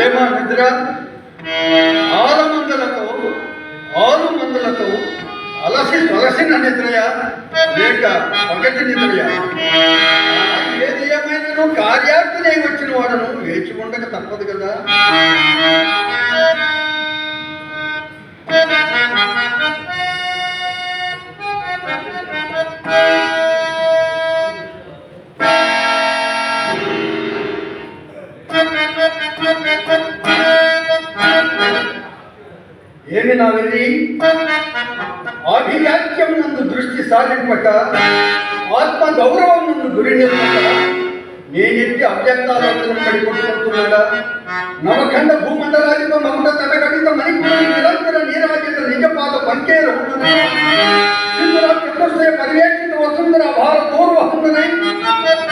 ఏమా నిద్ర ఆరు మందులతో ఆరు మందులతో అలసి అలసిన నిద్రయ లేక పగటి నిద్రయ. ఏది ఏమైనా కార్యార్థనై వచ్చిన వాడను వేచి ఉండక తప్పదు కదా. ఏమి నా వెళ్ళి ఆభిజాత్యం నందు దృష్టి సారింపక ఆత్మ గౌరవం నందు గురి నిలుపక నేనెట్టి అభ్యర్థాలను పడిపోతున్నాడా నవఖండ భూమండలాధిప మమత తటగడిత మణిపూరి నిరంతర నీరాజిత నిజపాద పంకేర ఉంటుంది సింధుర చతుర్శయ పర్యవేక్షిత వసుంధర భార పూర్వహుండనై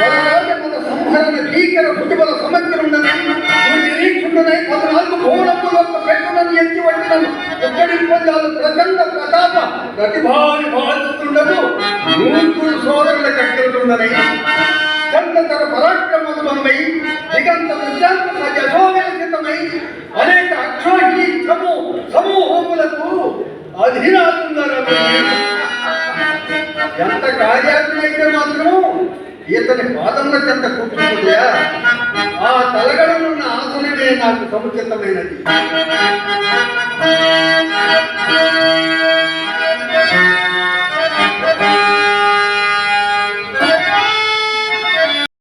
వరరాజ పద సంహరణ భీకర భుజబల సమగ్రుండనై. ఎత్తి వచ్చిన ఒక్కడి ప్రచండ ప్రతాప ప్రతిభాని భావిస్తుండదు. నూర్పుడు సోదరుల కట్టెలుండనై చంద్రతర పరాక్రమమై దిగంత విశాంత యశోవిలసితమై అనేక అక్షోహి సమూ సమూహములకు అధీనాలున్నారు ఎంత కార్యాత్మైతే మాత్రం ఇతని పాదంలో చెంత కూర్చుంటుందా నాకు సముచితమైనది